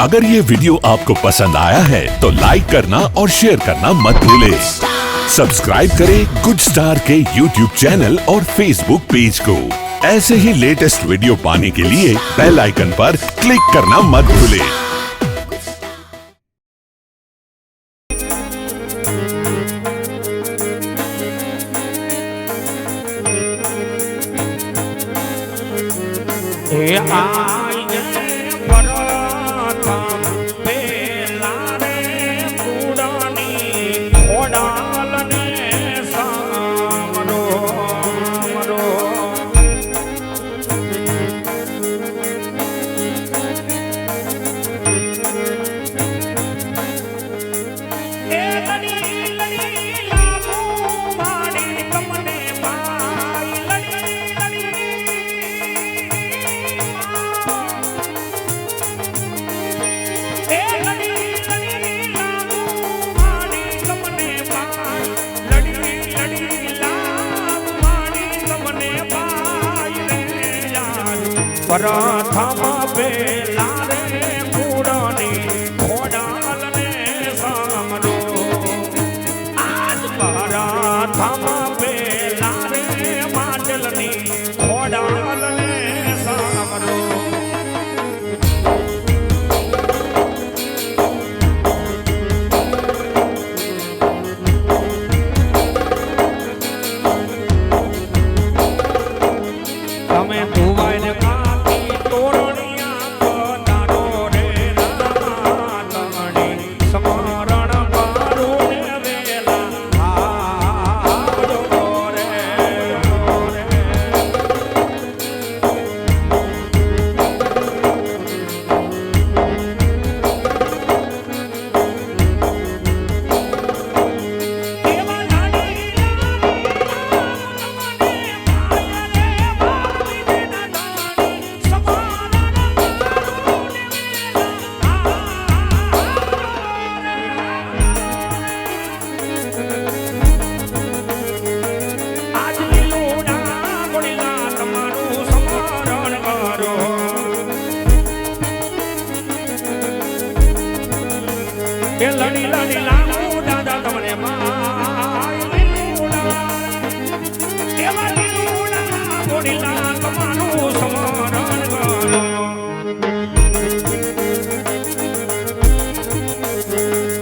अगर ये वीडियो आपको पसंद आया है तो लाइक करना और शेयर करना मत भूले। सब्सक्राइब करें गुड स्टार के यूट्यूब चैनल और फेसबुक पेज को। ऐसे ही लेटेस्ट वीडियो पाने के लिए बेल आइकन पर क्लिक करना मत भूलें। એ Mama. Maratha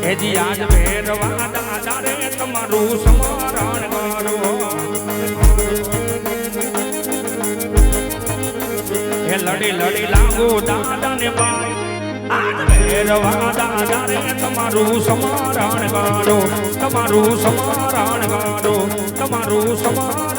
એજી આજ ભેરવા દાદા તમારું સ્મરણ કરો. એ લડી લડી લાગુ દાદા ને ભાઈ આજ તમારું સ્મરણ કરો. તમારું સ્મરણ કરો. તમારું સ્મરણ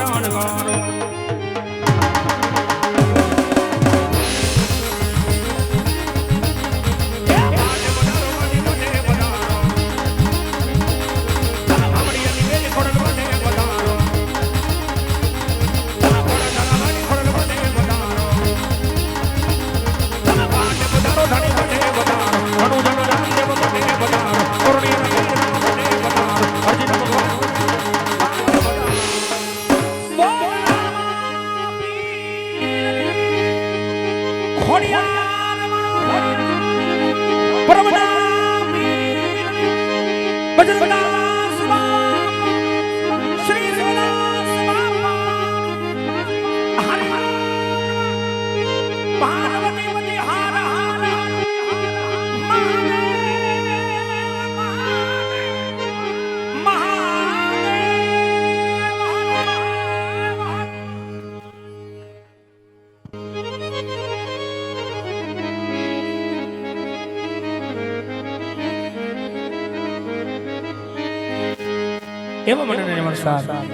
પાર્વતી એવા મને વરસાદમાં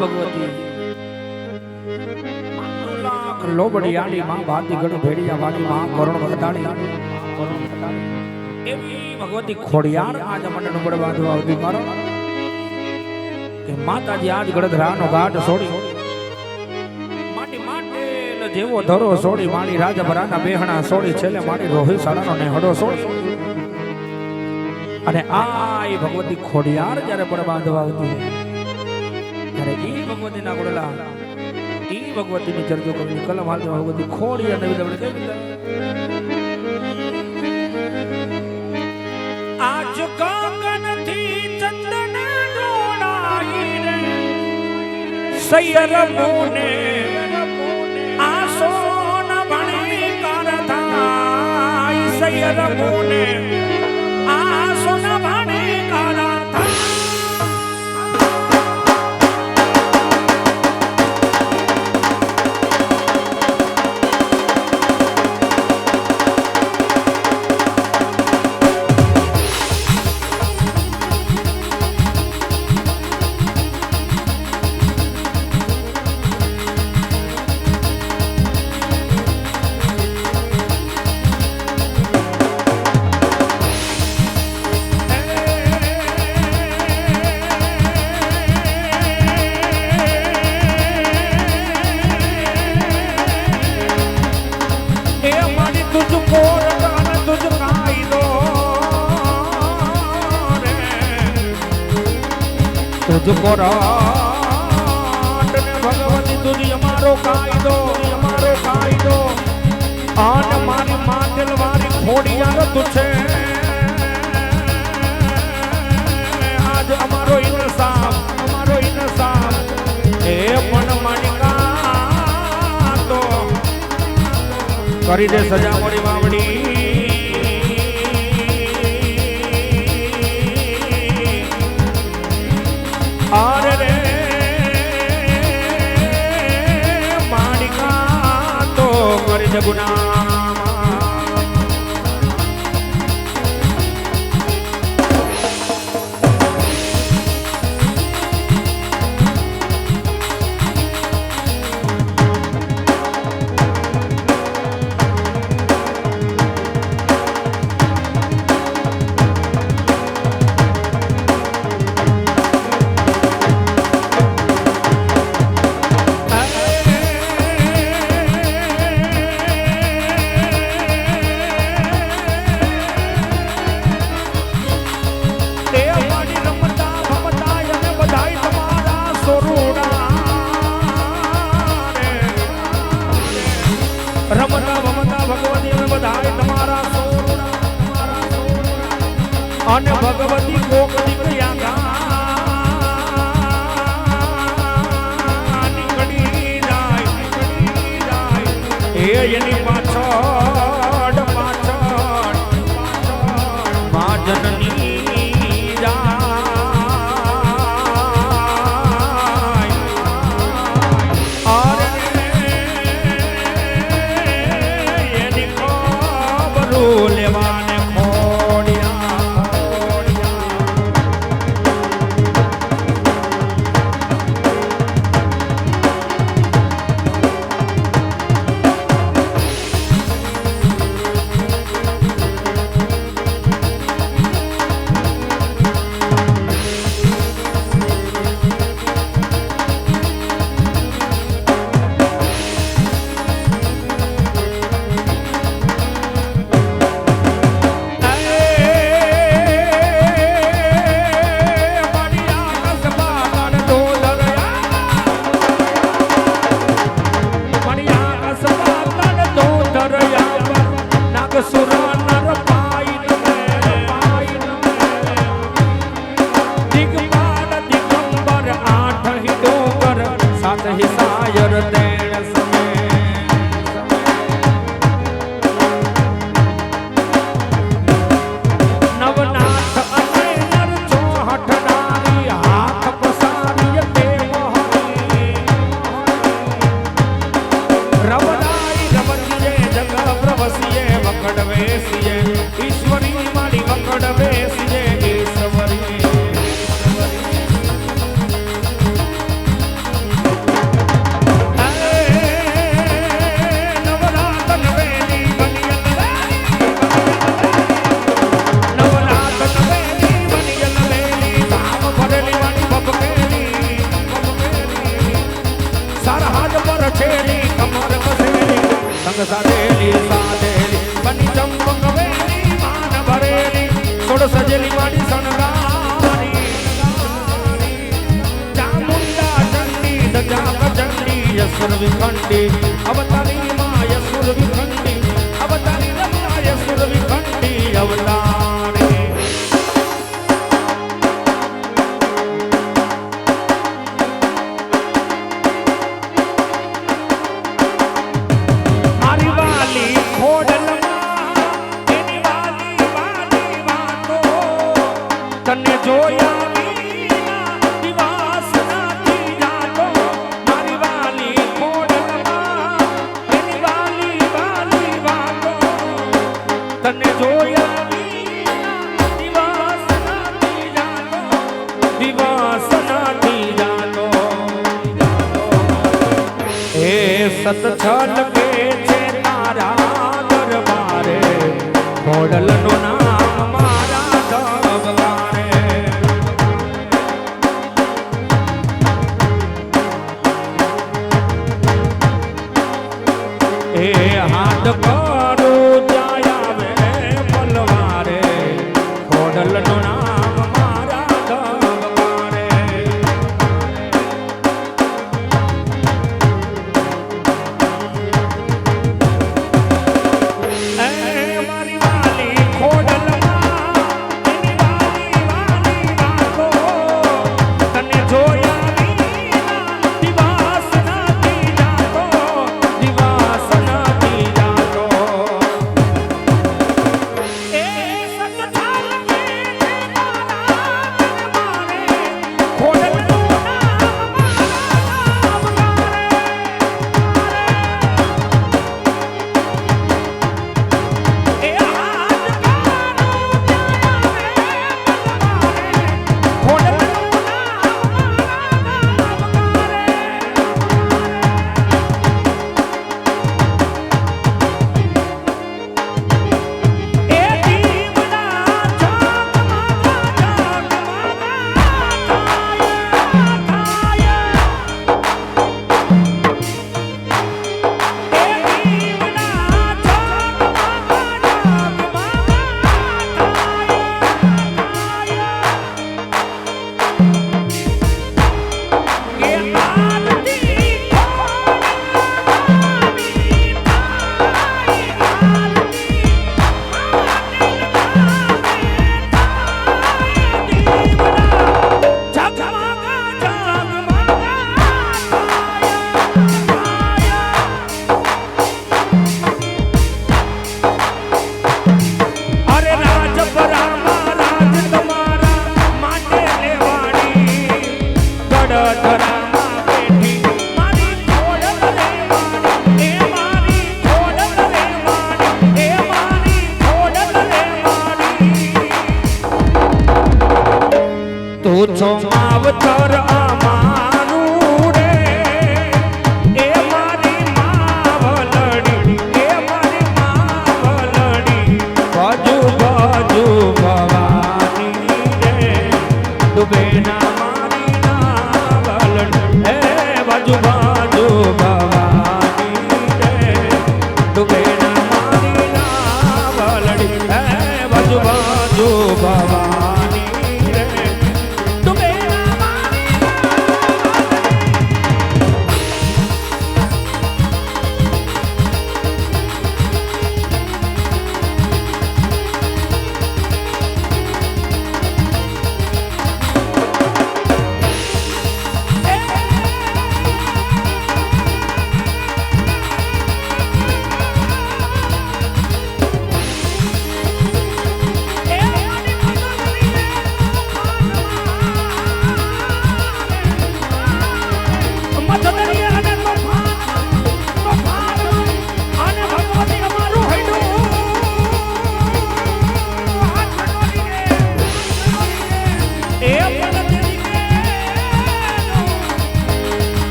ભગવતી લોબડી આડી માં ભાતી ગણ ભેડિયા વાડી માં કરુણ ભગતાણી એવી ભગવતી ખોડિયાર આજ મને નુબળ બાંધવા આવતી મારો. કે માતાજી આજ ગળધરાનો ઘાટ છોડી. જેવો ધરો છોડી રાજા રાજભરાના બેહણા છોડી છેલ્લે માણી રોહિત સાડાનો નેહડો છોડી. અને આ એ ભગવતી ખોડિયાર જ્યારે પણ બાંધવા આવતી ત્યારે એ ભગવતી ના ગોડલા એ ભગવતીની ચર્ચો કરવી કલમ હાલ ભગવતી ખોડિયાર નવી આપણે કેવી આજ કાંગનથી ચંદન ડોળાઈ રે સૈયર મોને આસો ન ભણી કરતા સૈયર મોને તુજકો રટ ને ભગવતી તુજ અમારો કાયદો અમારો કાયદો. આન મારી માટેલ વારી ખોડિયાર છે આજ અમારો ઇન્સાફ અમારો ઇન્સાફ. એ મન માલિકા તો કરી દે સજા. મોરી વાવડી અરે રે માલિકા તો અને ભગવતી જગ પ્રવસીએ વકડ વેસીએ ઈશ્વરી મારી વકડ વેસીએ ઈશ્વરી નવનાથ નવેલી બનિયલ નવનાથ નવેલી ಜಂಬಂಗವೇಣಿ ಮಾನವರೇಣಿ ಸೊಡಸಜಲಿ ಮಾಡಿ ಸಣಗಾರಿ ಚಾಮುಂಡ ಚಂಡಿ ಜಾಗ ಚಂಡಿ ಯಸುರು ವಿಖಂಡಿ ಅವತಾರಿ ಮಾಯಸುರು ವಿಖಂಡಿ ಅವತಾರಿ ಮಾಯಸುರು ವಿಖಂಡಿ ಅವತಾರ સતછલ કે